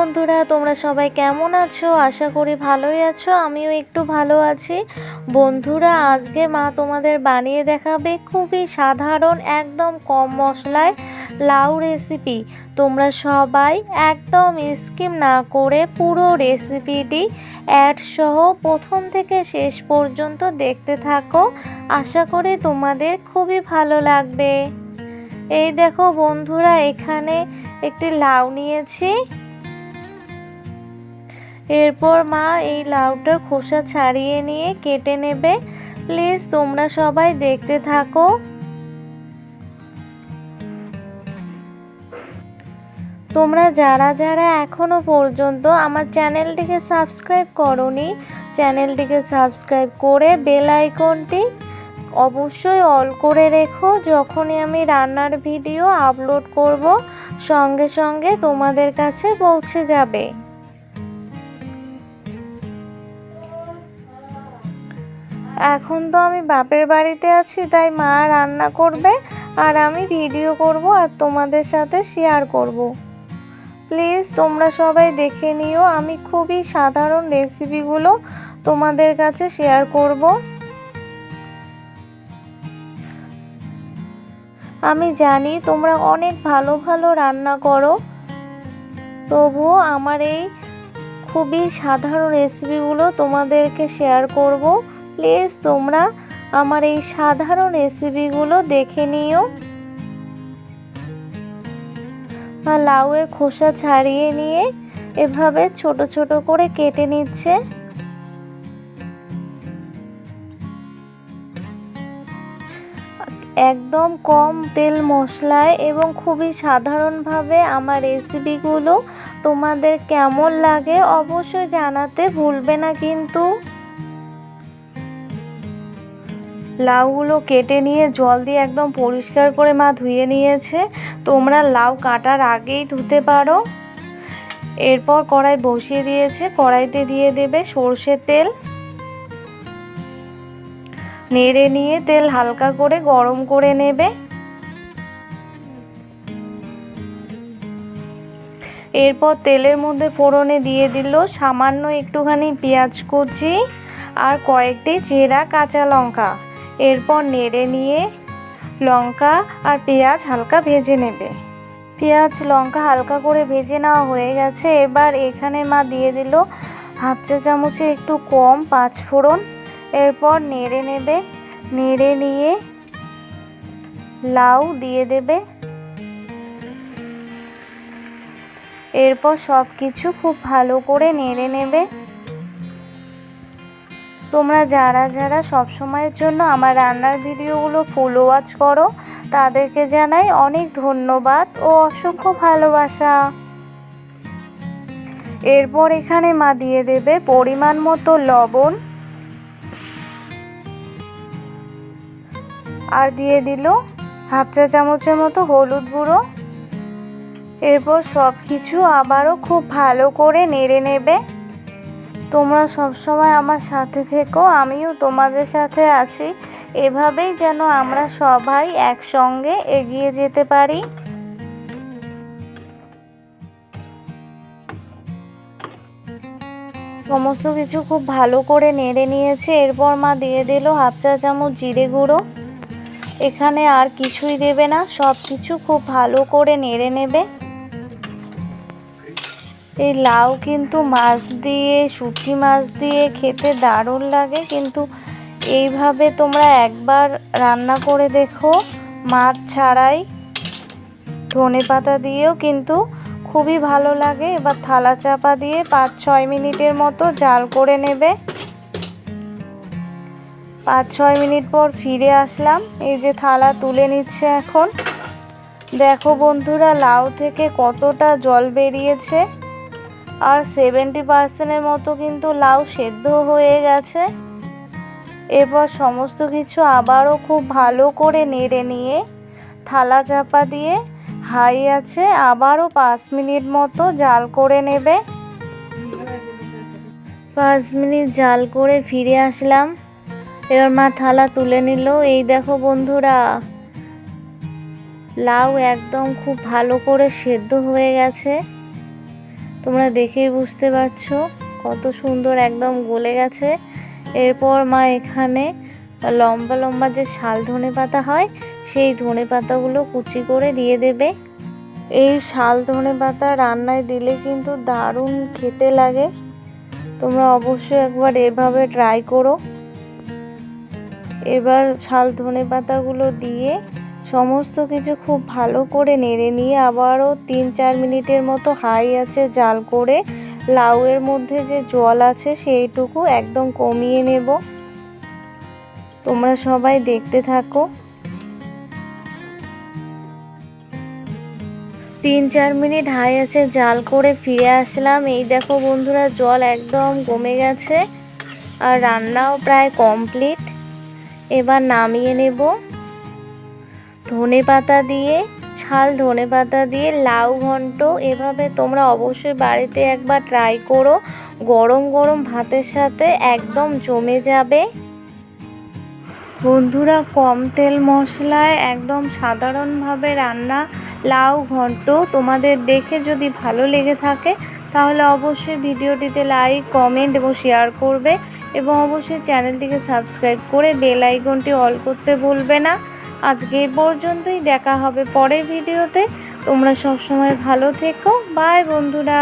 বন্ধুরা, তোমরা সবাই কেমন আছো? আশা করি ভালোই আছো, আমিও একটু ভালো আছি। বন্ধুরা, আজকে মা তোমাদের বানিয়ে দেখাবে খুবই সাধারণ, একদম কম মশলায় লাউ রেসিপি তোমরা সবাই একদম স্কিম না করে পুরো রেসিপিটি অ্যাড সহ প্রথম থেকে শেষ পর্যন্ত দেখতে থাকো। আশা করি তোমাদের খুবই ভালো লাগবে। এই দেখো বন্ধুরা, এখানে একটি লাউ নিয়েছি। এরপর মা এই লাউটার খোসা ছাড়িয়ে নিয়ে কেটে নেবে। প্লিজ তোমরা সবাই দেখতে থাকো। তোমরা যারা যারা এখনও পর্যন্ত আমার চ্যানেলটিকে সাবস্ক্রাইব করনি, চ্যানেলটিকে সাবস্ক্রাইব করে বেল আইকনটি অবশ্যই অল করে রেখো। যখনই আমি রান্নার ভিডিও আপলোড করব, সঙ্গে সঙ্গে তোমাদের কাছে পৌঁছে যাবে। এখন তো আমি বাপের বাড়িতে আছি, তাই মা রান্না করবে আর আমি ভিডিও করব আর তোমাদের সাথে শেয়ার করব। প্লিজ তোমরা সবাই দেখে নিও, আমি খুবই সাধারণ রেসিপিগুলো তোমাদের কাছে শেয়ার করব। আমি জানি তোমরা অনেক ভালো ভালো রান্না করো, তবুও আমার এই খুবই সাধারণ রেসিপিগুলো তোমাদেরকে শেয়ার করব। প্লিজ তোমরা আমার এই সাধারণ রেসিপিগুলো দেখে নিও। লাউয়ের খোসা ছাড়িয়ে নিয়ে এভাবে ছোট ছোট করে কেটে নিচ্ছে। একদম কম তেল মশলায় এবং খুবই সাধারণভাবে আমার রেসিপিগুলো তোমাদের কেমন লাগে অবশ্যই জানাতে ভুলবে না কিন্তু। লাউগুলো কেটে নিয়ে জল দিয়ে একদম পরিষ্কার করে মা ধুয়ে নিয়েছে। তোমরা লাউ কাটার আগেই ধুতে পারো। এরপর কড়াই বসিয়ে দিয়েছে। কড়াইতে দিয়ে দেবে সর্ষের তেল। নেড়ে নিয়ে তেল হালকা করে গরম করে নেবে। এরপর তেলের মধ্যে ফোড়নে দিয়ে দিল সামান্য একটুখানি পেঁয়াজ কুচি আর কয়েকটি চেরা কাঁচা লঙ্কা। এরপর নেড়ে নিয়ে লঙ্কা আর পেঁয়াজ হালকা ভেজে নেবে। পেঁয়াজ, লঙ্কা হালকা করে ভেজে নেওয়া হয়ে গেছে। এবার এখানে মা দিয়ে দিল হাফ চা চামচে একটু কম পাঁচ ফোড়ন। এরপর নেড়ে নেবে, নেড়ে নিয়ে লাউ দিয়ে দেবে। এরপর সব কিছু খুব ভালো করে নেড়ে নেবে। তোমরা যারা যারা সব সময়ের জন্য আমার রান্নার ভিডিওগুলো ফুল ওয়াচ করো, তাদেরকে জানাই অনেক ধন্যবাদ ও অসংখ্য ভালোবাসা। এরপর এখানে মা দিয়ে দেবে পরিমাণ মতো লবণ। আর দিয়ে দিল হাফ চা চামচের মতো হলুদ গুঁড়ো। এরপর সব কিছু আবারও খুব ভালো করে নেড়ে নেবে। তোমরা সবসময় আমার সাথে থেকো, আমিও তোমাদের সাথে আছি। এভাবেই যেন আমরা সবাই একসঙ্গে এগিয়ে যেতে পারি। সমস্ত কিছু খুব ভালো করে নেড়ে নিয়েছে, এরপর মা দিয়ে দিল হাফ চা চামচ জিরে গুঁড়ো। এখানে আর কিছুই দেবে না সব কিছু খুব ভালো করে নেড়ে নেবে। এই লাউ কিন্তু মাছ দিয়ে, শুটকি মাছ দিয়ে খেতে দারুণ লাগে। কিন্তু এইভাবে তোমরা একবার রান্না করে দেখো, মাছ ছাড়াই ধনে পাতা দিয়েও কিন্তু খুবই ভালো লাগে। এবার থালা চাপা দিয়ে পাঁচ ছয় মিনিটের মতো জাল করে নেবে। পাঁচ ছয় মিনিট পর ফিরে আসলাম। এই যে থালা তুলে নিচ্ছে এখন। দেখো বন্ধুরা, লাউ থেকে কতটা জল বেরিয়েছে। আর সেভেন্টি পার্সেন্টের মতো কিন্তু লাউ সেদ্ধ হয়ে গেছে। এরপর সমস্ত কিছু আবারও খুব ভালো করে নেড়ে নিয়ে থালা চাপা দিয়ে হাই আছে আবারও পাঁচ মিনিট মতো জাল করে নেবে। পাঁচ মিনিট জাল করে ফিরে আসলাম। এবার মা থালা তুলে নিল। এই দেখো বন্ধুরা, লাউ একদম খুব ভালো করে সেদ্ধ হয়ে গেছে। তোমরা দেখেই বুঝতে পারছ কত সুন্দর একদম গলে গেছে। এরপর মা এখানে লম্বা লম্বা যে শাল ধনে পাতা হয়, সেই ধনে পাতাগুলো কুচি করে দিয়ে দেবে। এই শাল ধনে পাতা রান্নায় দিলে কিন্তু দারুণ খেতে লাগে। তোমরা অবশ্যই একবার এভাবে ট্রাই করো। এবার শাল ধনে পাতাগুলো দিয়ে সমস্ত কিছু খুব ভালো করে নেড়ে নিয়ে আবারও তিন চার মিনিটের মতো হাই আছে জাল করে লাউয়ের মধ্যে যে জল আছে সেইটুকু একদম কমিয়ে নেব। তোমরা সবাই দেখতে থাকো। তিন চার মিনিট হাই আছে জাল করে ফিরে আসলাম। এই দেখো বন্ধুরা, জল একদম কমে গেছে আর রান্নাও প্রায় কমপ্লিট। এবার নামিয়ে নেব। ধনে পাতা দিয়ে, শাল ধনে পাতা দিয়ে, লাউ ঘন্ট, এভাবে তোমরা অবশ্যই বাড়িতে একবার ট্রাই করো। গরম গরম ভাতের সাথে একদম জমে যাবে। বন্ধুরা, কম তেল মশলায় একদম সাধারণভাবে রান্না লাউ ঘন্ট তোমাদের দেখে যদি ভালো লেগে থাকে, তাহলে অবশ্যই ভিডিওটিতে লাইক কমেন্ট এবং শেয়ার করবে এবং অবশ্যই চ্যানেলটিকে সাবস্ক্রাইব করে বেল আইকনটি অল করতে ভুলবে না। আজকে পর্যন্তই দেখা হবে পরের ভিডিওতে। তোমরা সবসময় ভালো থেকো। বাই বন্ধুরা।